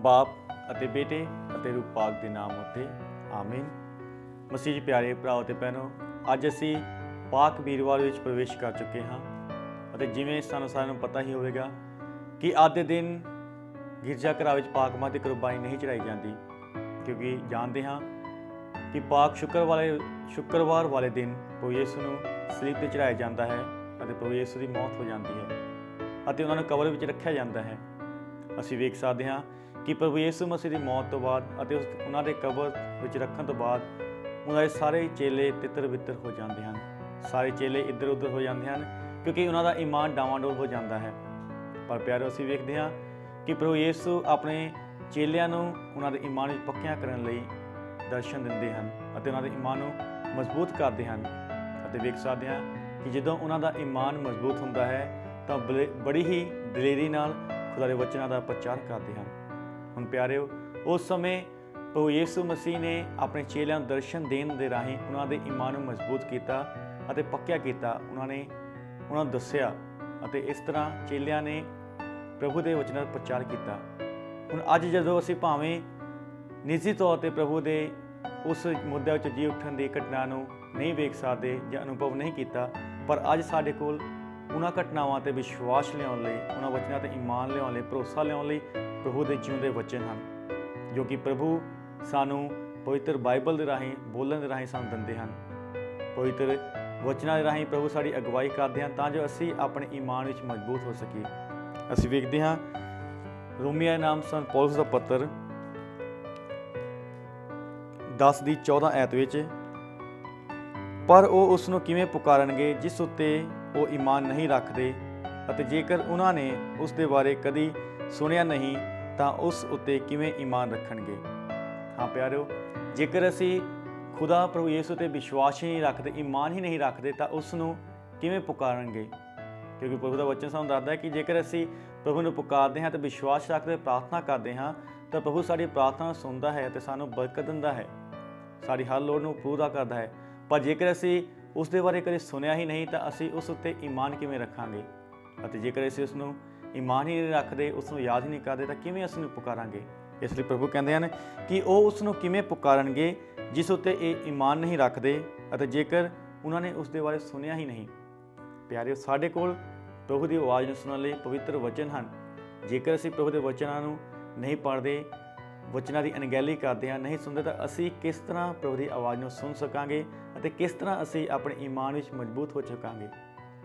ਬਾਪ ਅਤੇ ਬੇਟੇ ਅਤੇ ਰੂਪ ਪਾਕ ਦੇ ਨਾਮ ਉੱਤੇ, ਆਮੀਨ। ਮਸੀਹ ਜੀ ਪਿਆਰੇ ਭਰਾਓ ਤੇ ਭੈਣੋ, ਅੱਜ ਅਸੀਂ ਪਾਕ ਵੀਰਵਾਰ ਵਿੱਚ ਪ੍ਰਵੇਸ਼ ਕਰ ਚੁੱਕੇ ਹਾਂ ਅਤੇ ਜਿਵੇਂ ਸਾਨੂੰ ਸਾਰਿਆਂ ਨੂੰ ਪਤਾ ਹੀ ਹੋਵੇਗਾ ਕਿ ਅੱਜ ਦੇ ਦਿਨ ਗਿਰਜਾ ਘਰਾਂ ਵਿੱਚ ਪਾਕ ਮਾਂ ਦੀ ਕੁਰਬਾਨੀ ਨਹੀਂ ਚੜਾਈ ਜਾਂਦੀ, ਕਿਉਂਕਿ ਜਾਣਦੇ ਹਾਂ ਕਿ ਪਾਕ ਸ਼ੁੱਕਰ ਵਾਲੇ, ਸ਼ੁੱਕਰਵਾਰ ਵਾਲੇ ਦਿਨ ਪ੍ਰਭੂ ਯਿਸੂ ਨੂੰ ਸਲੀਬ ਤੇ ਚੜਾਇਆ ਜਾਂਦਾ ਹੈ ਅਤੇ ਪ੍ਰਭੂ ਯਿਸੂ ਦੀ ਮੌਤ ਹੋ ਜਾਂਦੀ ਹੈ ਅਤੇ ਉਹਨਾਂ ਨੂੰ ਕਬਰ ਵਿੱਚ ਰੱਖਿਆ ਜਾਂਦਾ ਹੈ। ਅਸੀਂ ਵੇਖ ਸਕਦੇ ਹਾਂ ਕਿ ਪ੍ਰਭੂ ਯਿਸੂ ਮਸੀਹ ਦੀ ਮੌਤ ਤੋਂ ਬਾਅਦ ਅਤੇ ਉਸ ਉਹਨਾਂ ਦੇ ਕਬਰ ਵਿੱਚ ਰੱਖਣ ਤੋਂ ਬਾਅਦ ਉਹਨਾਂ ਦੇ ਸਾਰੇ ਚੇਲੇ ਤਿੱਤਰ ਬਿੱਤਰ ਹੋ ਜਾਂਦੇ ਹਨ। ਸਾਰੇ ਚੇਲੇ ਇੱਧਰ ਉੱਧਰ ਹੋ ਜਾਂਦੇ ਹਨ ਕਿਉਂਕਿ ਉਹਨਾਂ ਦਾ ਈਮਾਨ ਡਾਵਾਂਡੋਲ ਹੋ ਜਾਂਦਾ ਹੈ। ਪਰ ਪਿਆਰੋ, ਅਸੀਂ ਵੇਖਦੇ ਹਾਂ ਕਿ ਪ੍ਰਭੂ ਯਿਸੂ ਆਪਣੇ ਚੇਲਿਆਂ ਨੂੰ ਉਹਨਾਂ ਦੇ ਈਮਾਨ ਵਿੱਚ ਪੱਕਿਆਂ ਕਰਨ ਲਈ ਦਰਸ਼ਨ ਦਿੰਦੇ ਹਨ ਅਤੇ ਉਹਨਾਂ ਦੇ ਈਮਾਨ ਨੂੰ ਮਜ਼ਬੂਤ ਕਰਦੇ ਹਨ ਅਤੇ ਵੇਖ ਸਕਦੇ ਹਾਂ ਕਿ ਜਦੋਂ ਉਹਨਾਂ ਦਾ ਈਮਾਨ ਮਜ਼ਬੂਤ ਹੁੰਦਾ ਹੈ ਤਾਂ ਬੜੇ- ਬੜੀ ਹੀ ਦਲੇਰੀ ਨਾਲ ਖੁਦਾ ਦੇ ਵਚਨਾਂ ਦਾ ਪ੍ਰਚਾਰ ਕਰਦੇ ਹਨ। ਹੁਣ ਪਿਆਰਿਓ, ਉਸ ਸਮੇਂ ਪ੍ਰਭੂ ਯਿਸੂ ਮਸੀਹ ਨੇ ਆਪਣੇ ਚੇਲਿਆਂ ਨੂੰ ਦਰਸ਼ਨ ਦੇਣ ਦੇ ਰਾਹੀਂ ਉਹਨਾਂ ਦੇ ਈਮਾਨ ਨੂੰ ਮਜ਼ਬੂਤ ਕੀਤਾ ਅਤੇ ਪੱਕਿਆ ਕੀਤਾ। ਉਹਨਾਂ ਨੇ ਉਹਨਾਂ ਨੂੰ ਦੱਸਿਆ ਅਤੇ ਇਸ ਤਰ੍ਹਾਂ ਚੇਲਿਆਂ ਨੇ ਪ੍ਰਭੂ ਦੇ ਵਚਨਾਂ ਦਾ ਪ੍ਰਚਾਰ ਕੀਤਾ। ਹੁਣ ਅੱਜ ਜਦੋਂ ਅਸੀਂ ਭਾਵੇਂ ਨਿੱਜੀ ਤੌਰ ਤੇ ਪ੍ਰਭੂ ਦੇ ਉਸ ਮੁੱਦੇ ਵਿੱਚ ਜੀ ਉੱਠਣ ਦੀ ਘਟਨਾ ਨੂੰ ਨਹੀਂ ਵੇਖ ਸਕਦੇ ਜਾਂ ਅਨੁਭਵ ਨਹੀਂ ਕੀਤਾ, ਪਰ ਅੱਜ ਸਾਡੇ ਕੋਲ ਉਹਨਾਂ ਘਟਨਾਵਾਂ ਤੇ ਵਿਸ਼ਵਾਸ ਲਿਆਉਣ ਲਈ, ਉਹਨਾਂ ਵਚਨਾਂ ਤੇ ਈਮਾਨ ਲਿਆਉਣ ਲਈ, ਭਰੋਸਾ ਲਿਆਉਣ ਲਈ ਪ੍ਰਭੂ ਦੇ ਜਿਉਂਦੇ ਵਚਨ ਹਨ, ਜੋ ਕਿ ਪ੍ਰਭੂ ਸਾਨੂੰ ਪਵਿੱਤਰ ਬਾਈਬਲ ਦੇ ਰਾਹੀਂ, ਬੋਲਣ ਦੇ ਰਾਹੀਂ ਸਾਨੂੰ ਦਿੰਦੇ ਹਨ। ਪਵਿੱਤਰ ਵਚਨਾਂ ਦੇ ਰਾਹੀਂ ਪ੍ਰਭੂ ਸਾਡੀ ਅਗਵਾਈ ਕਰਦੇ ਹਨ ਤਾਂ ਜੋ ਅਸੀਂ ਆਪਣੇ ਈਮਾਨ ਵਿੱਚ ਮਜ਼ਬੂਤ ਹੋ ਸਕੀਏ। ਅਸੀਂ ਵੇਖਦੇ ਹਾਂ, ਰੋਮੀਆ ਨਾਮ ਸਨ ਪੌਲਸ ਦਾ ਪੱਤਰ 10 ਦੀ 14 ਐਤ ਵਿੱਚ, ਪਰ ਉਹ ਉਸ ਨੂੰ ਕਿਵੇਂ ਪੁਕਾਰਨਗੇ ਜਿਸ ਉੱਤੇ ਉਹ ਈਮਾਨ ਨਹੀਂ ਰੱਖਦੇ ਅਤੇ ਜੇਕਰ ਉਹਨਾਂ ਨੇ ਉਸ ਦੇ ਬਾਰੇ ਕਦੀ ਸੁਣਿਆ ਨਹੀਂ ਤਾਂ ਉਸ ਉੱਤੇ ਕਿਵੇਂ ਈਮਾਨ ਰੱਖਣਗੇ? ਹਾਂ ਪਿਆਰਿਓ, ਜੇਕਰ ਅਸੀਂ ਖੁਦਾ ਪ੍ਰਭੂ ਯਿਸੂ ਤੇ ਵਿਸ਼ਵਾਸ ਹੀ ਨਹੀਂ ਰੱਖਦੇ, ਈਮਾਨ ਹੀ ਨਹੀਂ ਰੱਖਦੇ, ਤਾਂ ਉਸ ਨੂੰ ਕਿਵੇਂ ਪੁਕਾਰਨਗੇ? ਕਿਉਂਕਿ ਪ੍ਰਭੂ ਦਾ ਵਚਨ ਸਾਨੂੰ ਦੱਸਦਾ ਹੈ ਕਿ ਜੇਕਰ ਅਸੀਂ ਪ੍ਰਭੂ ਨੂੰ ਪੁਕਾਰਦੇ ਹਾਂ ਤੇ ਵਿਸ਼ਵਾਸ ਰੱਖਦੇ, ਪ੍ਰਾਰਥਨਾ ਕਰਦੇ ਹਾਂ, ਤਾਂ ਪ੍ਰਭੂ ਸਾਡੀ ਪ੍ਰਾਰਥਨਾ ਸੁਣਦਾ ਹੈ ਤੇ ਸਾਨੂੰ ਬਰਕਤ ਦਿੰਦਾ ਹੈ। ਸਾਡੀ ਹਰ ਲੋੜ ਨੂੰ ਪੂਰਾ ਕਰਦਾ ਹੈ। ਪਰ ਜੇਕਰ ਅਸੀਂ ਉਸ ਦੇ ਬਾਰੇ ਕਦੇ ਸੁਣਿਆ ਹੀ ਨਹੀਂ, ਤਾਂ ਅਸੀਂ ਉਸ ਉੱਤੇ ਈਮਾਨ ਕਿਵੇਂ ਰੱਖਾਂਗੇ? ਅਤੇ ਜੇਕਰ ਅਸੀਂ ਉਸ ਨੂੰ ਈਮਾਨ ਹੀ ਨਹੀਂ ਰੱਖਦੇ ਉਸ ਨੂੰ ਯਾਦ ਹੀ ਨਹੀਂ ਕਰਦੇ, ਤਾਂ ਕਿਵੇਂ ਅਸੀਂ ਨੂੰ ਪੁਕਾਰਾਂਗੇ? ਇਸ ਲਈ ਪ੍ਰਭੂ ਕਹਿੰਦੇ ਹਨ ਕਿ ਉਹ ਉਸ ਨੂੰ ਕਿਵੇਂ ਪੁਕਾਰਨਗੇ ਜਿਸ ਉੱਤੇ ਇਹ ਈਮਾਨ ਨਹੀਂ ਰੱਖਦੇ ਅਤੇ ਜੇਕਰ ਉਹਨਾਂ ਨੇ ਉਸ ਦੇ ਬਾਰੇ ਸੁਣਿਆ ਹੀ ਨਹੀਂ। ਪਿਆਰਿਓ, ਸਾਡੇ ਕੋਲ ਪ੍ਰਭੂ ਦੀ ਆਵਾਜ਼ ਨੂੰ ਸੁਣਨ ਲਈ ਪਵਿੱਤਰ ਵਚਨ ਹਨ। ਜੇਕਰ ਅਸੀਂ ਪ੍ਰਭੂ ਦੇ ਵਚਨਾਂ ਨੂੰ ਨਹੀਂ ਪੜ੍ਹਦੇ, ਵਚਨਾਂ ਦੀ ਅਣਗਹਿਲੀ ਕਰਦੇ ਹਾਂ, ਨਹੀਂ ਸੁਣਦੇ, ਤਾਂ ਅਸੀਂ ਕਿਸ ਤਰ੍ਹਾਂ ਪ੍ਰਭੂ ਦੀ ਆਵਾਜ਼ ਨੂੰ ਸੁਣ ਸਕਾਂਗੇ ਅਤੇ ਕਿਸ ਤਰ੍ਹਾਂ ਅਸੀਂ ਆਪਣੇ ਈਮਾਨ ਵਿੱਚ ਮਜ਼ਬੂਤ ਹੋ ਸਕਾਂਗੇ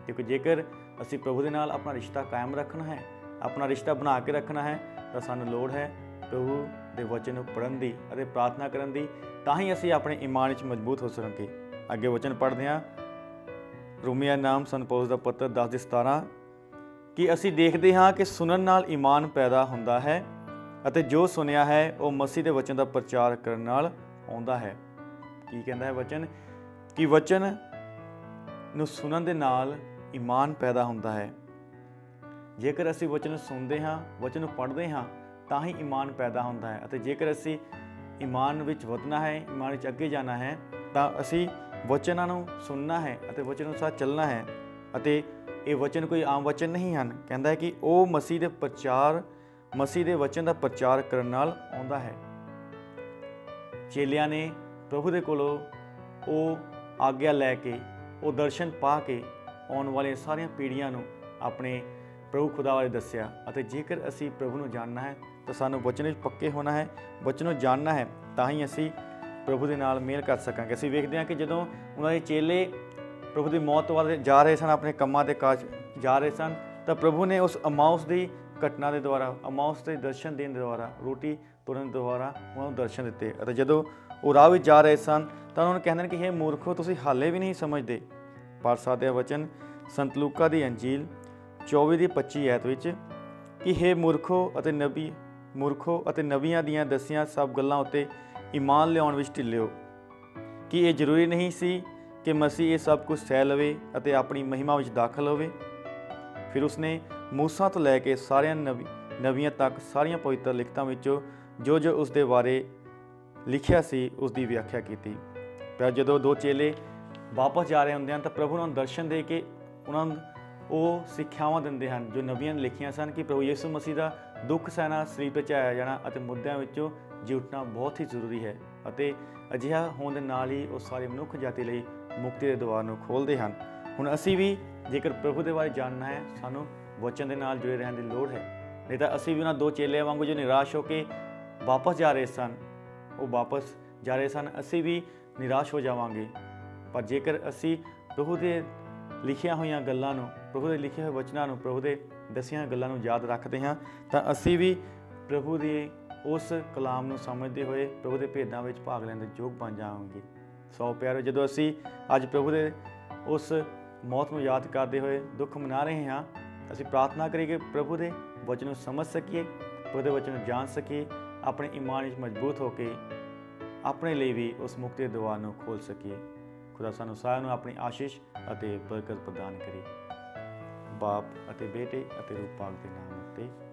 ਕਿਉਂਕਿ ਜੇਕਰ ਅਸੀਂ ਪ੍ਰਭੂ ਦੇ ਨਾਲ ਆਪਣਾ ਰਿਸ਼ਤਾ ਕਾਇਮ ਰੱਖਣਾ ਹੈ, ਆਪਣਾ ਰਿਸ਼ਤਾ ਬਣਾ ਕੇ ਰੱਖਣਾ ਹੈ, ਤਾਂ ਸਾਨੂੰ ਲੋੜ ਹੈ ਪ੍ਰਭੂ ਦੇ ਵਚਨ ਨੂੰ ਪੜ੍ਹਨ ਦੀ ਅਤੇ ਪ੍ਰਾਰਥਨਾ ਕਰਨ ਦੀ, ਤਾਂ ਹੀ ਅਸੀਂ ਆਪਣੇ ਈਮਾਨ ਵਿੱਚ ਮਜ਼ਬੂਤ ਹੋ ਸਕਾਂਗੇ ਅੱਗੇ ਵਚਨ ਪੜ੍ਹਦੇ ਹਾਂ। ਰੋਮੀਆ ਨਾਮ ਸੰਪੋਜ਼ ਦਾ ਪੱਤਰ 10 ਦੇ 17 ਕਿ ਅਸੀਂ ਦੇਖਦੇ ਹਾਂ ਕਿ ਸੁਣਨ ਨਾਲ ਈਮਾਨ ਪੈਦਾ ਹੁੰਦਾ ਹੈ ਅਤੇ ਜੋ ਸੁਨਿਆ ਹੈ, ਉਹ ਮਸੀਹ ਦੇ ਵਚਨ ਦਾ ਪ੍ਰਚਾਰ ਕਰਨ ਨਾਲ ਆਉਂਦਾ ਹੈ। ਕੀ ਕਹਿੰਦਾ ਹੈ ਵਚਨ? ਕਿ ਵਚਨ ਨੂੰ ਸੁਣਨ ਦੇ ਨਾਲ ਈਮਾਨ ਪੈਦਾ ਹੁੰਦਾ ਹੈ। ਜੇਕਰ ਅਸੀਂ ਵਚਨ ਸੁਣਦੇ ਹਾਂ, ਵਚਨ ਨੂੰ ਪੜ੍ਹਦੇ ਹਾਂ, ਤਾਂ ਹੀ ਈਮਾਨ ਪੈਦਾ ਹੁੰਦਾ ਹੈ ਅਤੇ ਜੇਕਰ ਅਸੀਂ ਈਮਾਨ ਵਿੱਚ ਵਧਣਾ ਹੈ ਈਮਾਨ ਵਿੱਚ ਅੱਗੇ ਜਾਣਾ ਹੈ, ਤਾਂ ਅਸੀਂ ਵਚਨਾਂ ਨੂੰ ਸੁਣਨਾ ਹੈ ਅਤੇ ਵਚਨ ਅਨੁਸਾਰ ਚੱਲਣਾ ਹੈ ਅਤੇ ਇਹ ਵਚਨ ਕੋਈ ਆਮ ਵਚਨ ਨਹੀਂ ਹਨ। ਕਹਿੰਦਾ ਹੈ ਕਿ ਉਹ ਮਸੀਹ ਦੇ ਪ੍ਰਚਾਰ, ਮਸੀਹ ਦੇ ਵਚਨ ਦਾ ਪ੍ਰਚਾਰ ਕਰਨ ਨਾਲ ਆਉਂਦਾ ਹੈ। ਚੇਲਿਆਂ ਨੇ ਪ੍ਰਭੂ ਦੇ ਕੋਲੋਂ ਉਹ ਆਗਿਆ ਲੈ ਕੇ, ਉਹ ਦਰਸ਼ਨ ਪਾ ਕੇ ਆਉਣ ਵਾਲੀਆਂ ਸਾਰੀਆਂ ਪੀੜ੍ਹੀਆਂ ਨੂੰ ਆਪਣੇ ਪ੍ਰਭੂ ਖੁਦਾ ਬਾਰੇ ਦੱਸਿਆ ਅਤੇ ਜੇਕਰ ਅਸੀਂ ਪ੍ਰਭੂ ਨੂੰ ਜਾਣਨਾ ਹੈ ਤਾਂ ਸਾਨੂੰ ਵਚਨ ਵਿੱਚ ਪੱਕੇ ਹੋਣਾ ਹੈ ਵਚਨ ਨੂੰ ਜਾਣਨਾ ਹੈ, ਤਾਂ ਹੀ ਅਸੀਂ ਪ੍ਰਭੂ ਦੇ ਨਾਲ ਮੇਲ ਕਰ ਸਕਾਂਗੇ। ਅਸੀਂ ਵੇਖਦੇ ਹਾਂ ਕਿ ਜਦੋਂ ਉਹਨਾਂ ਦੇ ਚੇਲੇ ਪ੍ਰਭੂ ਦੀ ਮੌਤ ਵੱਲ ਜਾ ਰਹੇ ਸਨ, ਆਪਣੇ ਕੰਮਾਂ ਦੇ ਕਾਜ ਜਾ ਰਹੇ ਸਨ, ਤਾਂ ਪ੍ਰਭੂ ਨੇ ਉਸ ਅਮਾਉਸ ਦੀ ਘਟਨਾ ਦੇ ਦੁਆਰਾ ਅਮਾਉਸ ਦੇ ਦਰਸ਼ਨ ਦੇਣ ਦੇ ਦੁਆਰਾ, ਰੋਟੀ ਤੁਰਨ ਦੁਆਰਾ ਉਹਨਾਂ ਨੂੰ ਦਰਸ਼ਨ ਦਿੱਤੇ। ਅਤੇ ਜਦੋਂ ਉਹ ਰਾਹ ਵਿੱਚ ਜਾ ਰਹੇ ਸਨ, ਤਾਂ ਉਹਨਾਂ ਨੂੰ ਕਹਿੰਦੇ ਨੇ ਕਿ ਇਹ ਮੂਰਖੋ, ਤੁਸੀਂ ਹਾਲੇ ਵੀ ਨਹੀਂ ਸਮਝਦੇ। ਪਾਤਸ਼ਾਹ ਸਾਦੇ ਵਚਨ ਸੰਤ ਲੂਕਾ ਦੀ ਅੰਜੀਲ 24 ਦੀ 25 ਐਤ ਵਿੱਚ ਕਿ हे ਮੂਰਖੋ ਅਤੇ ਨਬੀ, ਮੂਰਖੋ ਅਤੇ ਨਬੀਆਂ ਦੀਆਂ ਦਸੀਆਂ ਸਭ ਗੱਲਾਂ ਉੱਤੇ ਈਮਾਨ ਲਿਆਉਣ ਵਿੱਚ ਢਿੱਲਿਓ। ਕਿ ਇਹ ਜ਼ਰੂਰੀ ਨਹੀਂ ਸੀ ਕਿ ਮਸੀਹ ਇਹ ਸਭ ਕੁਝ ਸਹਿ ਲਵੇ ਅਤੇ ਆਪਣੀ ਮਹਿਮਾ ਵਿੱਚ ਦਾਖਲ ਹੋਵੇ। ਫਿਰ ਉਸਨੇ ਮੂਸਾ ਤੋਂ ਲੈ ਕੇ ਸਾਰਿਆਂ ਨਬੀ ਨਬੀਆਂ ਤੱਕ ਸਾਰੀਆਂ ਪਵਿੱਤਰ ਲਿਖਤਾਂ ਵਿੱਚੋਂ ਜੋ ਜੋ ਉਸ ਦੇ ਬਾਰੇ ਲਿਖਿਆ ਸੀ ਉਸ ਦੀ ਵਿਆਖਿਆ ਕੀਤੀ। ਪਰ ਜਦੋਂ ਦੋ ਚੇਲੇ ਵਾਪਸ ਜਾ ਰਹੇ ਹੁੰਦੇ ਹਨ ਤਾਂ ਪ੍ਰਭੂ ਉਹਨਾਂ ਨੂੰ ਦਰਸ਼ਨ ਦੇ ਕੇ ਉਹਨਾਂ ਨੂੰ ਉਹ ਸਿੱਖਿਆਵਾਂ ਦਿੰਦੇ ਹਨ, ਜੋ ਨਵੀਆਂ ਨੇ ਲਿਖੀਆਂ ਸਨ ਕਿ ਪ੍ਰਭੂ ਯਿਸੂ ਮਸੀਹ ਦਾ ਦੁੱਖ ਸਹਿਣਾ ਸਰੀਰ ਤੇ ਝਾਇਆ ਜਾਣਾ ਅਤੇ ਮੁੱਦਿਆਂ ਵਿੱਚੋਂ ਜੀ ਬਹੁਤ ਹੀ ਜ਼ਰੂਰੀ ਹੈ ਅਤੇ ਅਜਿਹਾ ਹੋਣ ਦੇ ਨਾਲ ਹੀ ਉਹ ਸਾਰੇ ਮਨੁੱਖ ਜਾਤੀ ਲਈ ਮੁਕਤੀ ਦੇ ਦੁਆਰ ਨੂੰ ਖੋਲ੍ਹਦੇ ਹਨ। ਹੁਣ ਅਸੀਂ ਵੀ ਜੇਕਰ ਪ੍ਰਭੂ ਦੇ ਬਾਰੇ ਜਾਣਨਾ ਹੈ, ਸਾਨੂੰ ਵਚਨ ਦੇ ਨਾਲ ਜੁੜੇ ਰਹਿਣ ਦੀ ਲੋੜ ਹੈ। ਨਹੀਂ ਤਾਂ ਅਸੀਂ ਵੀ ਉਹਨਾਂ ਦੋ ਚੇਲੇ ਵਾਂਗੂ ਜੋ ਨਿਰਾਸ਼ ਹੋ ਕੇ ਵਾਪਸ ਜਾ ਰਹੇ ਸਨ, ਉਹ ਵਾਪਸ ਜਾ ਰਹੇ ਸਨ, ਅਸੀਂ ਵੀ ਨਿਰਾਸ਼ ਹੋ ਜਾਵਾਂਗੇ। ਪਰ ਜੇਕਰ ਅਸੀਂ ਪ੍ਰਭੂ ਦੇ ਲਿਖੀਆਂ ਹੋਈਆਂ ਗੱਲਾਂ ਨੂੰ, ਪ੍ਰਭੂ ਦੇ ਲਿਖੇ ਹੋਏ ਵਚਨਾਂ ਨੂੰ, ਪ੍ਰਭੂ ਦੇ ਦੱਸੀਆਂ ਗੱਲਾਂ ਨੂੰ ਯਾਦ ਰੱਖਦੇ ਹਾਂ, ਤਾਂ ਅਸੀਂ ਵੀ ਪ੍ਰਭੂ ਦੇ ਉਸ ਕਲਾਮ ਨੂੰ ਸਮਝਦੇ ਹੋਏ ਪ੍ਰਭੂ ਦੇ ਭੇਦਾਂ ਵਿੱਚ ਭਾਗ ਲੈਣ ਦੇ ਯੋਗ ਬਣ ਜਾਵਾਂਗੇ। ਸੋ ਪਿਆਰੋ, ਜਦੋਂ ਅਸੀਂ ਅੱਜ ਪ੍ਰਭੂ ਦੇ ਉਸ ਮੌਤ ਨੂੰ ਯਾਦ ਕਰਦੇ ਹੋਏ ਦੁੱਖ ਮਨਾ ਰਹੇ ਹਾਂ, ਅਸੀਂ ਪ੍ਰਾਰਥਨਾ ਕਰੀਏ ਕਿ ਪ੍ਰਭੂ ਦੇ ਵਚਨ ਨੂੰ ਸਮਝ ਸਕੀਏ, ਪ੍ਰਭੂ ਦੇ ਵਚਨ ਨੂੰ ਜਾਣ ਸਕੀਏ, ਆਪਣੇ ਈਮਾਨ ਵਿੱਚ ਮਜ਼ਬੂਤ ਹੋ ਕੇ ਆਪਣੇ ਲਈ ਵੀ ਉਸ ਮੁਕਤੀ ਦੇ ਦੁਆਰ ਨੂੰ ਖੋਲ ਸਕੀਏ। ਖੁਦਾ ਸਾਨੂੰ ਸਾਰਿਆਂ ਨੂੰ ਆਪਣੀ ਆਸ਼ੀਸ਼ ਅਤੇ ਬਰਕਤ ਪ੍ਰਦਾਨ ਕਰੇ। ਬਾਪ ਅਤੇ ਬੇਟੇ ਅਤੇ ਰੂਪ ਪਾਕ ਦੇ ਨਾਮ ਉੱਤੇ